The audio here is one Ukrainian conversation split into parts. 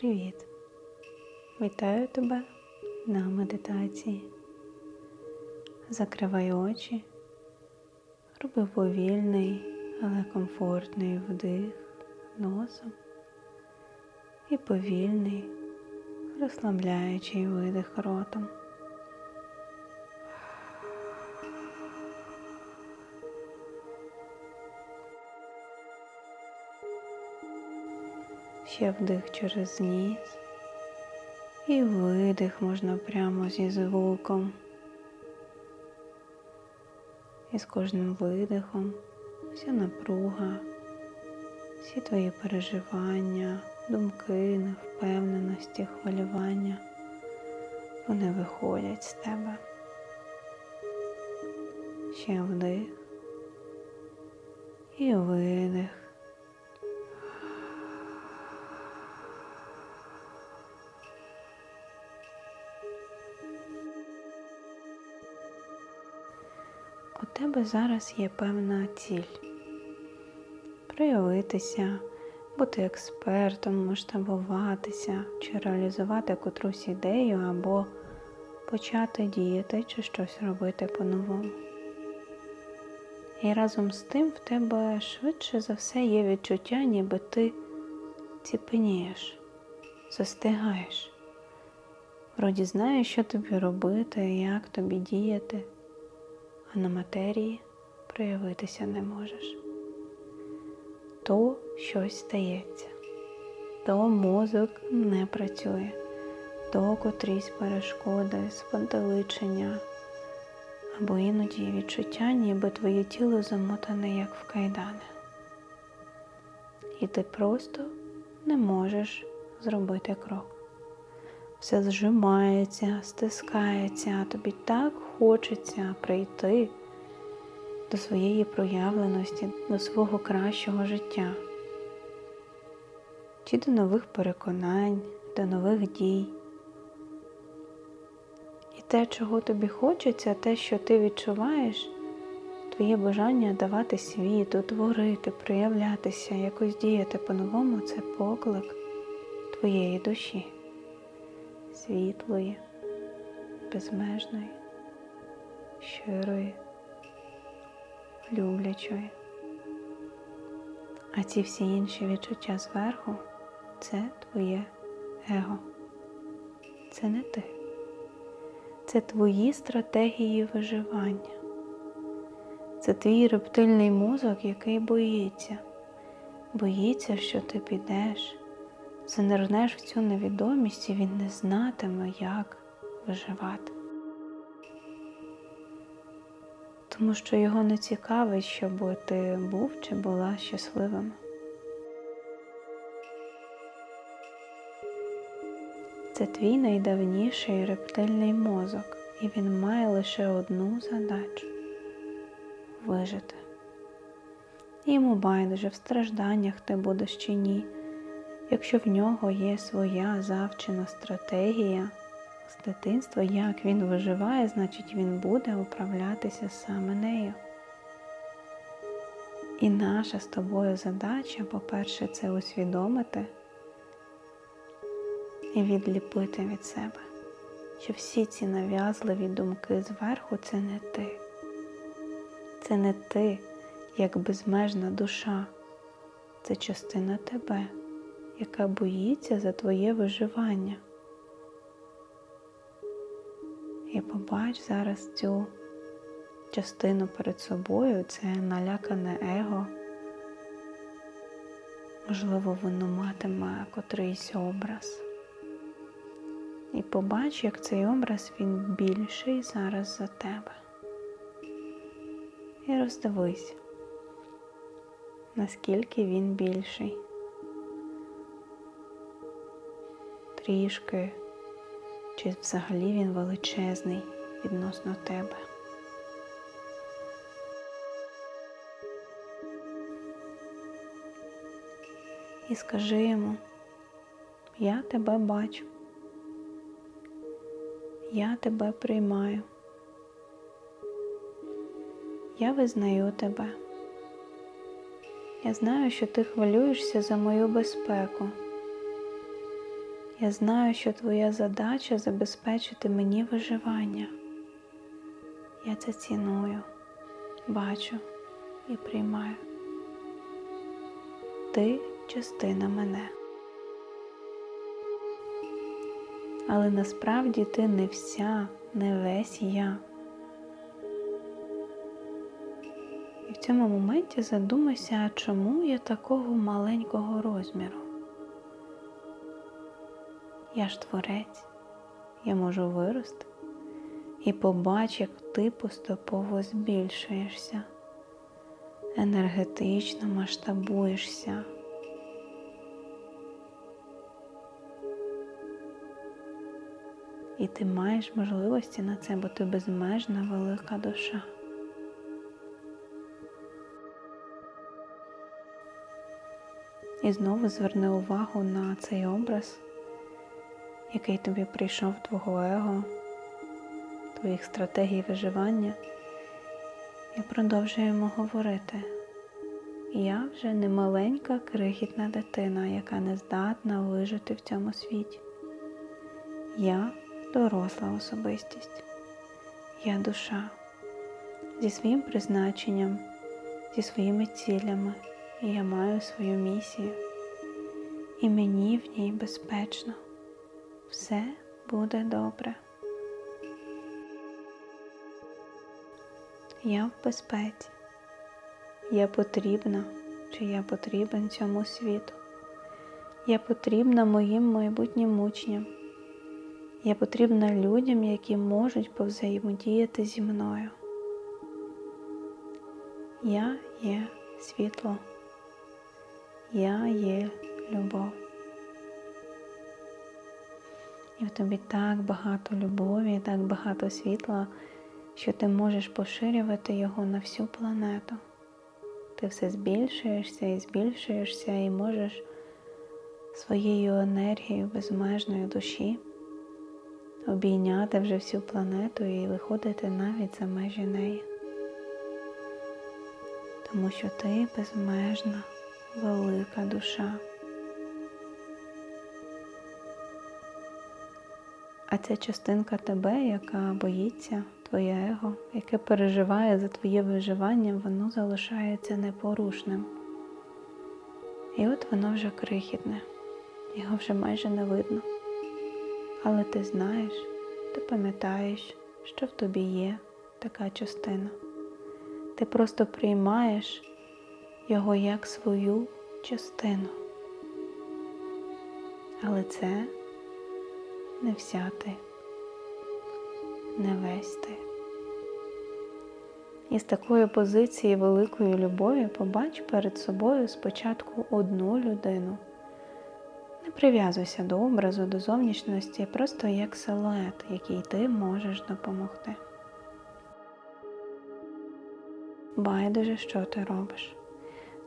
Привіт! Вітаю тебе на медитації. Закривай очі, роби повільний, але комфортний вдих носом і повільний, розслабляючий видих ротом. Ще вдих через ніс і видих можна прямо зі звуком. І з кожним видихом вся напруга, всі твої переживання, думки, невпевненості, хвилювання, вони виходять з тебе. Ще вдих і видих. Тебе зараз є певна ціль проявитися, бути експертом, масштабуватися, чи реалізувати котрусь ідею, або почати діяти чи щось робити по-новому. І разом з тим в тебе швидше за все є відчуття, ніби ти ціпенієш, застигаєш. Вроді знаєш, що тобі робити, як тобі діяти а на матерії проявитися не можеш. То щось стається, то мозок не працює, то котрісь перешкоди, спантеличення, або іноді відчуття, ніби твоє тіло замотане, як в кайдани. І ти просто не можеш зробити крок все зжимається, стискається, тобі так хочеться прийти до своєї проявленості, до свого кращого життя, чи до нових переконань, до нових дій. І те, чого тобі хочеться, те, що ти відчуваєш, твоє бажання давати світу, творити, проявлятися, якось діяти по-новому це поклик твоєї душі світлої, безмежної, щирої, люблячої. А ці всі інші відчуття зверху це твоє его. Це не ти. Це твої стратегії виживання. Це твій рептильний мозок, який боїться, боїться, що ти підеш, занирнеш в цю невідомість і він не знатиме, як виживати. Тому що його не цікавить, щоб ти був чи була щасливим. Це твій найдавніший рептильний мозок, і він має лише одну задачу вижити. Йому байдуже в стражданнях ти будеш чи ні. Якщо в нього є своя завчена стратегія з дитинства, як він виживає, значить він буде управлятися саме нею. І наша з тобою задача, по-перше, це усвідомити і відліпити від себе, що всі ці нав'язливі думки зверху це не ти. Це не ти, як безмежна душа, це частина тебе яка боїться за твоє виживання. І побач зараз цю частину перед собою, це налякане его. Можливо, воно матиме котрийсь образ. І побач, як цей образ він більший зараз за тебе. І роздивись, наскільки він більший. Трішки, чи взагалі він величезний відносно тебе. І скажи йому, я тебе бачу, я тебе приймаю, я визнаю тебе. Я знаю, що ти хвилюєшся за мою безпеку. Я знаю, що твоя задача забезпечити мені виживання. Я це ціную, бачу і приймаю. Ти частина мене. Але насправді ти не вся, не весь я. І в цьому моменті задумайся, чому я такого маленького розміру? Я ж творець, я можу вирости і побач, як ти поступово збільшуєшся, енергетично масштабуєшся. І ти маєш можливості на це, бо ти безмежна велика душа. І знову зверни увагу на цей образ, який тобі прийшов твого его, твоїх стратегій виживання, і продовжуємо говорити. Я вже не маленька крихітна дитина, яка не здатна вижити в цьому світі. Я доросла особистість, я душа зі своїм призначенням, зі своїми цілями, і я маю свою місію, і мені в ній безпечно. Все буде добре. Я в безпеці. Я потрібна, чи я потрібен цьому світу. Я потрібна моїм майбутнім учням. Я потрібна людям, які можуть повзаємодіяти зі мною. Я є світло. Я є любов. І в тобі так багато любові, так багато світла, що ти можеш поширювати його на всю планету. Ти все збільшуєшся і збільшуєшся, і можеш своєю енергією безмежної душі обійняти вже всю планету і виходити навіть за межі неї. Тому що ти безмежна, велика душа. А ця частинка тебе, яка боїться, твоє его, яке переживає за твоє виживання, воно залишається непорушним. І от воно вже крихітне, його вже майже не видно. Але ти знаєш, ти пам'ятаєш, що в тобі є така частина. Ти просто приймаєш його як свою частину. Але це не вся ти, не весь ти. І з такої позиції великої любові побач перед собою спочатку одну людину. Не прив'язуйся до образу, до зовнішності, просто як силует, який ти можеш допомогти. Байдуже, що ти робиш.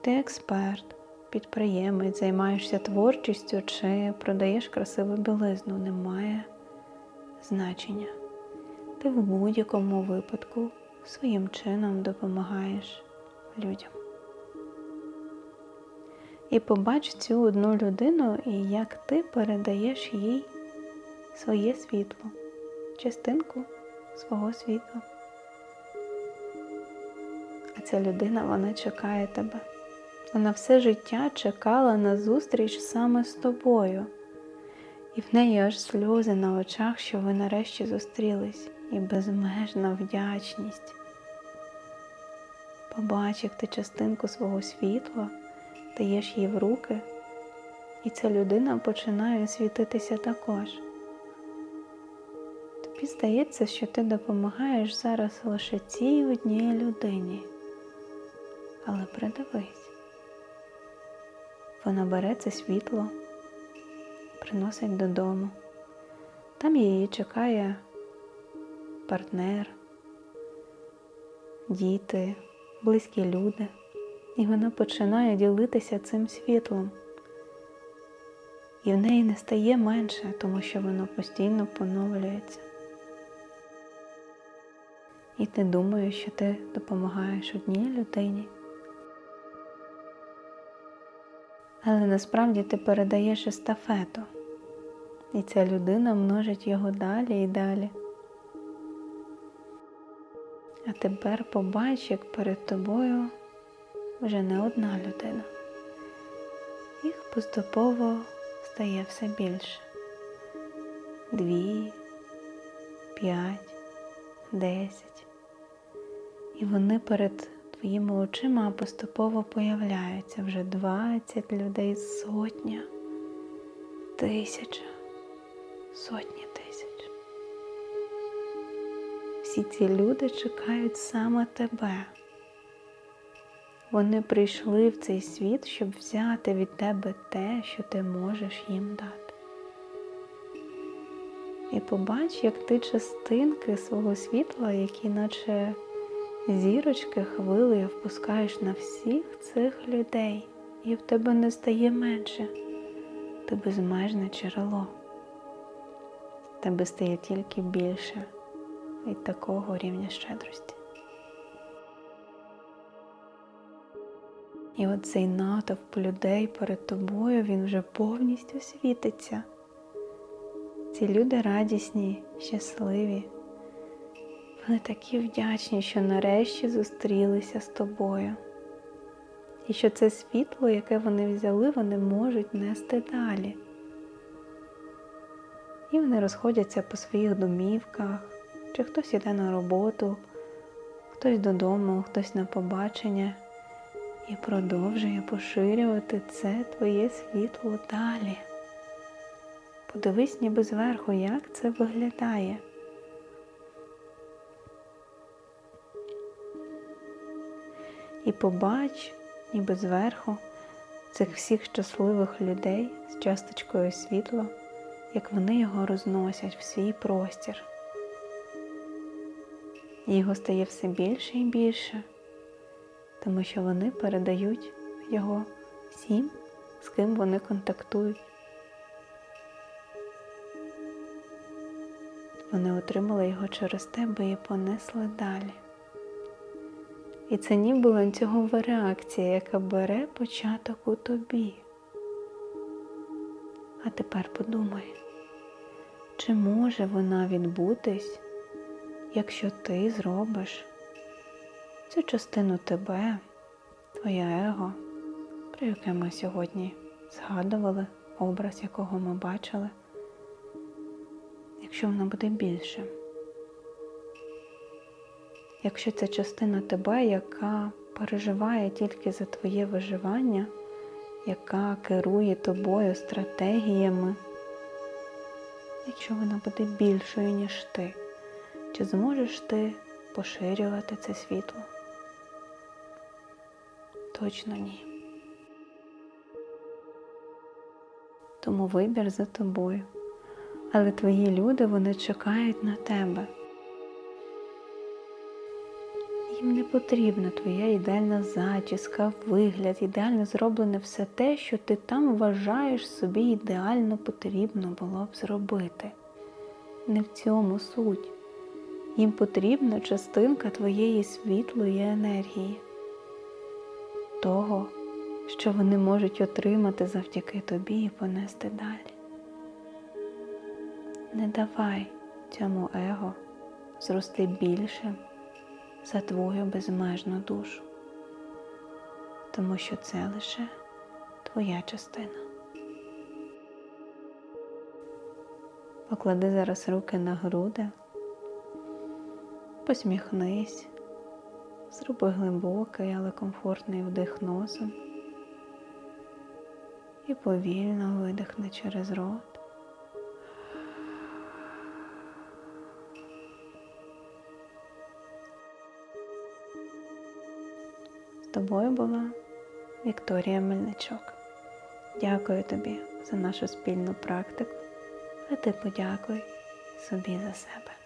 Ти експерт, підприємець, займаєшся творчістю чи продаєш красиву білизну, немає значення. Ти в будь-якому випадку своїм чином допомагаєш людям. І побач цю одну людину і як ти передаєш їй своє світло, частинку свого світла. А ця людина вона чекає тебе. Вона все життя чекала на зустріч саме з тобою, і в неї аж сльози на очах, що ви нарешті зустрілись, і безмежна вдячність. Побач, як ти частинку свого світла даєш їй в руки, і ця людина починає світитися також. Тобі здається, що ти допомагаєш зараз лише цій одній людині. Але придивись, вона бере це світло, приносить додому. Там її чекає партнер, діти, близькі люди, і вона починає ділитися цим світлом. І в неї не стає менше, тому що воно постійно поновлюється. І ти думаєш, що ти допомагаєш одній людині. Але насправді ти передаєш естафету. І ця людина множить його далі і далі. А тепер побач, як перед тобою вже не одна людина. Їх поступово стає все більше. Дві, п'ять, десять. І вони перед твоїми очима поступово появляються вже двадцять людей, сотня, тисяча, сотні тисяч. Всі ці люди чекають саме тебе. Вони прийшли в цей світ, щоб взяти від тебе те, що ти можеш їм дати. І побач, як ти частинки свого світла, які наче зірочки хвилею впускаєш на всіх цих людей, і в тебе не стає менше. Ти безмежне джерело. Тебе стає тільки більше від такого рівня щедрості. І от цей натовп людей перед тобою, він вже повністю світиться. Ці люди радісні, щасливі. Вони такі вдячні, що нарешті зустрілися з тобою. І що це світло, яке вони взяли, вони можуть нести далі. І вони розходяться по своїх домівках, чи хтось іде на роботу, хтось додому, хтось на побачення і продовжує поширювати це твоє світло далі. Подивись ніби зверху, як це виглядає. І побач, ніби зверху, цих всіх щасливих людей з часточкою світла, як вони його розносять в свій простір. Його стає все більше і більше, тому що вони передають його всім, з ким вони контактують. Вони отримали його через тебе і понесли далі. І це ніби ланцюгова реакція, яка бере початок у тобі. А тепер подумай, чи може вона відбутись, якщо ти зробиш цю частину тебе, твоє его, про яке ми сьогодні згадували, образ якого ми бачили, якщо вона буде більше якщо це частина тебе, яка переживає тільки за твоє виживання, яка керує тобою стратегіями, якщо вона буде більшою, ніж ти, чи зможеш ти поширювати це світло? Точно ні. Тому вибір за тобою. Але твої люди вони чекають на тебе. Їм не потрібна твоя ідеальна зачіска, вигляд, ідеально зроблене все те, що ти там вважаєш собі ідеально потрібно було б зробити. Не в цьому суть. Їм потрібна частинка твоєї світлої енергії, того, що вони можуть отримати завдяки тобі і понести далі. Не давай цьому его зрости більшим за твою безмежну душу, тому що це лише твоя частина. Поклади зараз руки на груди, посміхнись, зроби глибокий, але комфортний вдих носом і повільно видихни через рот. Тобою була Вікторія Мельничок. Дякую тобі за нашу спільну практику, а ти подякуй собі за себе.